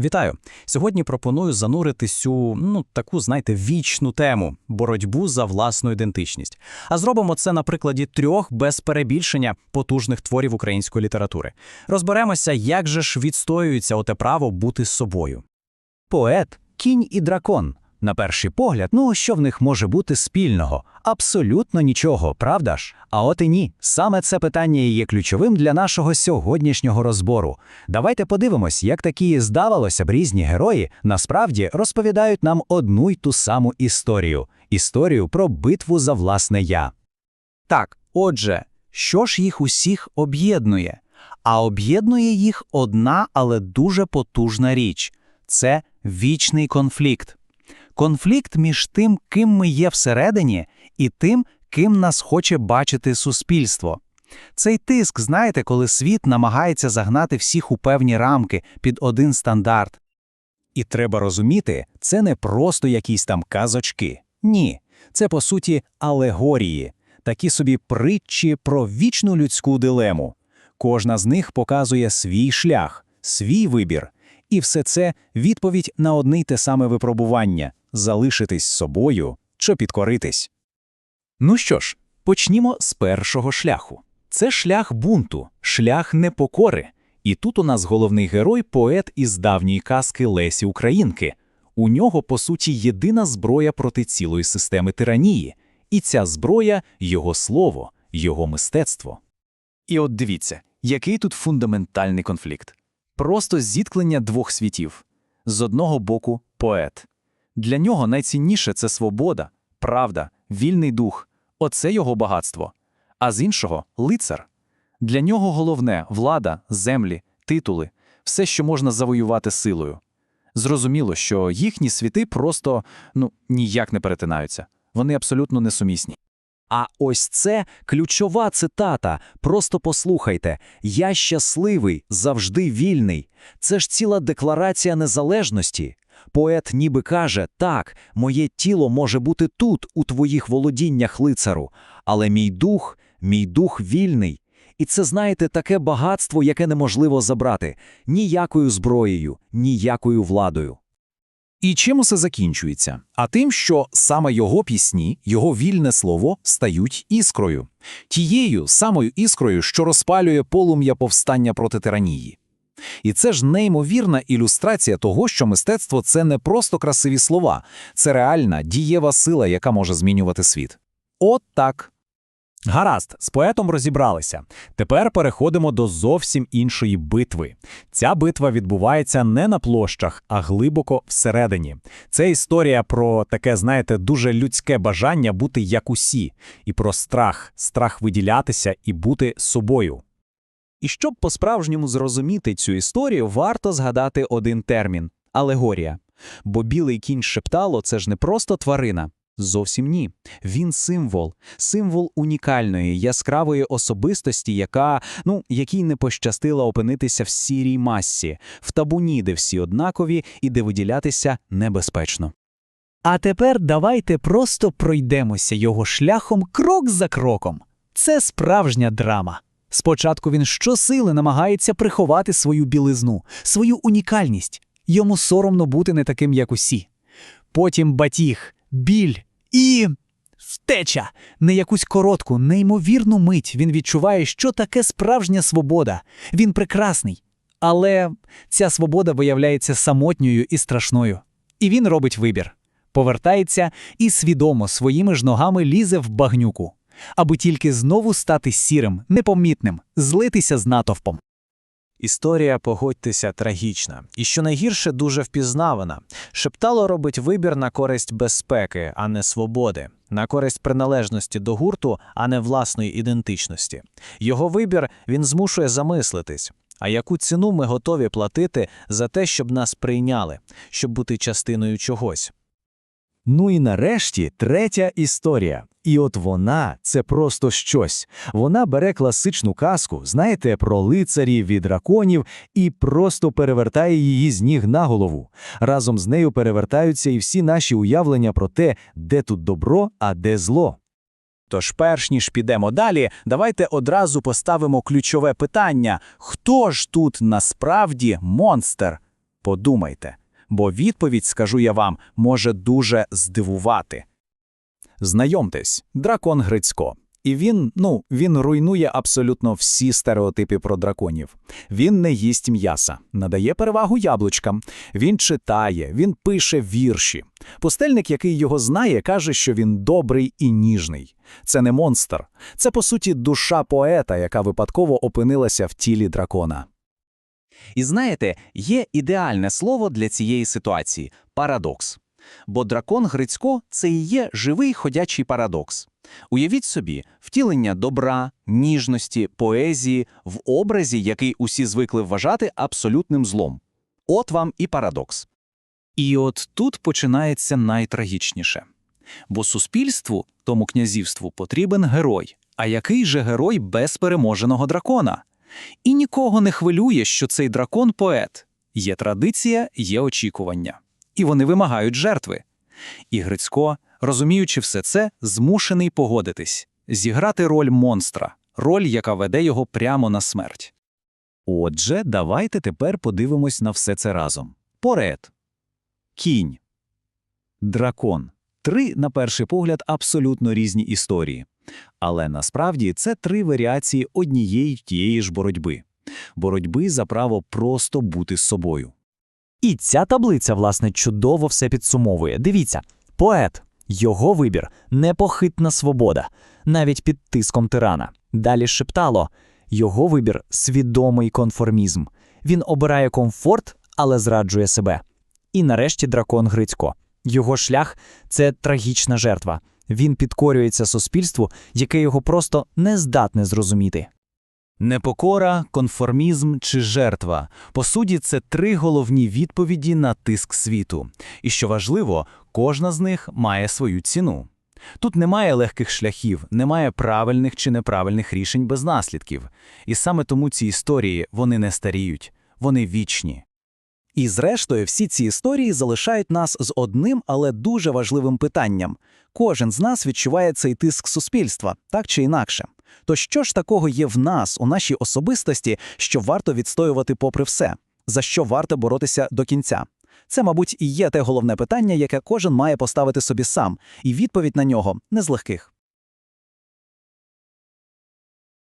Вітаю! Сьогодні пропоную зануритись у ну таку, знаєте, вічну тему боротьбу за власну ідентичність. А зробимо це на прикладі трьох без перебільшення потужних творів української літератури. Розберемося, як же ж відстоюється оте право бути собою. Поет, кінь і дракон. На перший погляд, ну що в них може бути спільного? Абсолютно нічого, правда ж? А от і ні. Саме це питання і є ключовим для нашого сьогоднішнього розбору. Давайте подивимось, як такі, здавалося б, різні герої насправді розповідають нам одну й ту саму історію історію про битву за власне я. Так, отже, що ж їх усіх об'єднує? А об'єднує їх одна, але дуже потужна річ це вічний конфлікт. Конфлікт між тим, ким ми є всередині, і тим, ким нас хоче бачити суспільство. Цей тиск, знаєте, коли світ намагається загнати всіх у певні рамки під один стандарт. І треба розуміти, це не просто якісь там казочки. Ні, це по суті алегорії, такі собі притчі про вічну людську дилему. Кожна з них показує свій шлях, свій вибір. І все це відповідь на одне й те саме випробування залишитись собою чи підкоритись. Ну що ж, почнімо з першого шляху. Це шлях бунту, шлях непокори. І тут у нас головний герой поет із давньої казки Лесі Українки. У нього, по суті, єдина зброя проти цілої системи тиранії, і ця зброя його слово, його мистецтво. І от дивіться, який тут фундаментальний конфлікт. Просто зіткнення двох світів. З одного боку поет. Для нього найцінніше це свобода, правда, вільний дух оце його багатство. А з іншого лицар. Для нього головне влада, землі, титули, все, що можна завоювати силою. Зрозуміло, що їхні світи просто ну, ніяк не перетинаються, вони абсолютно несумісні. А ось це ключова цитата. Просто послухайте: Я щасливий, завжди вільний. Це ж ціла декларація незалежності. Поет ніби каже: так, моє тіло може бути тут, у твоїх володіннях лицару, але мій дух, мій дух вільний. І це, знаєте, таке багатство, яке неможливо забрати ніякою зброєю, ніякою владою. І чим усе закінчується? А тим, що саме його пісні, його вільне слово стають іскрою, тією самою іскрою, що розпалює полум'я повстання проти тиранії. І це ж неймовірна ілюстрація того, що мистецтво це не просто красиві слова, це реальна дієва сила, яка може змінювати світ. От так. Гаразд, з поетом розібралися. Тепер переходимо до зовсім іншої битви. Ця битва відбувається не на площах, а глибоко всередині. Це історія про таке, знаєте, дуже людське бажання бути як усі, і про страх, страх виділятися і бути собою. І щоб по-справжньому зрозуміти цю історію, варто згадати один термін алегорія. Бо білий кінь шептало це ж не просто тварина. Зовсім ні. Він символ, символ унікальної, яскравої особистості, яка, ну, якій не пощастило опинитися в сірій масі, в табуні, де всі однакові і де виділятися небезпечно. А тепер давайте просто пройдемося його шляхом крок за кроком. Це справжня драма. Спочатку він щосили намагається приховати свою білизну, свою унікальність. Йому соромно бути не таким, як усі. Потім батіг, біль і втеча. Не якусь коротку, неймовірну мить він відчуває, що таке справжня свобода. Він прекрасний. Але ця свобода виявляється самотньою і страшною. І він робить вибір. Повертається і свідомо своїми ж ногами лізе в багнюку аби тільки знову стати сірим, непомітним, злитися з натовпом. Історія, погодьтеся, трагічна, і що найгірше дуже впізнавана. Шептало робить вибір на користь безпеки, а не свободи, на користь приналежності до гурту, а не власної ідентичності. Його вибір він змушує замислитись. А яку ціну ми готові платити за те, щоб нас прийняли, щоб бути частиною чогось? Ну і нарешті третя історія. І от вона це просто щось. Вона бере класичну казку, знаєте, про лицарів і драконів, і просто перевертає її з ніг на голову. Разом з нею перевертаються і всі наші уявлення про те, де тут добро, а де зло. Тож, перш ніж підемо далі, давайте одразу поставимо ключове питання: хто ж тут насправді монстр? Подумайте, бо відповідь, скажу я вам, може дуже здивувати. Знайомтесь, дракон Грицько. І він, ну, він руйнує абсолютно всі стереотипи про драконів. Він не їсть м'яса, надає перевагу яблучкам. Він читає, він пише вірші. Пустельник, який його знає, каже, що він добрий і ніжний. Це не монстр. Це, по суті, душа поета, яка випадково опинилася в тілі дракона. І знаєте, є ідеальне слово для цієї ситуації парадокс. Бо дракон Грицько це і є живий ходячий парадокс. Уявіть собі, втілення добра, ніжності, поезії в образі, який усі звикли вважати абсолютним злом. От вам і парадокс. І от тут починається найтрагічніше. Бо суспільству, тому князівству, потрібен герой. А який же герой без переможеного дракона? І нікого не хвилює, що цей дракон поет. Є традиція, є очікування. І вони вимагають жертви. І Грицько, розуміючи все це, змушений погодитись, зіграти роль монстра, роль, яка веде його прямо на смерть. Отже, давайте тепер подивимось на все це разом. Поред. Кінь. Дракон. Три, на перший погляд, абсолютно різні історії. Але насправді це три варіації однієї тієї ж боротьби. Боротьби за право просто бути собою. І ця таблиця, власне, чудово все підсумовує. Дивіться, поет, його вибір непохитна свобода, навіть під тиском тирана. Далі шептало, його вибір свідомий конформізм. Він обирає комфорт, але зраджує себе. І нарешті дракон Грицько. Його шлях це трагічна жертва. Він підкорюється суспільству, яке його просто не здатне зрозуміти. Непокора, конформізм чи жертва – по суті, це три головні відповіді на тиск світу. І що важливо, кожна з них має свою ціну. Тут немає легких шляхів, немає правильних чи неправильних рішень без наслідків. І саме тому ці історії, вони не старіють, вони вічні. І зрештою, всі ці історії залишають нас з одним, але дуже важливим питанням. Кожен з нас відчуває цей тиск суспільства, так чи інакше. То що ж такого є в нас, у нашій особистості, що варто відстоювати попри все, за що варто боротися до кінця? Це, мабуть, і є те головне питання, яке кожен має поставити собі сам, і відповідь на нього не з легких.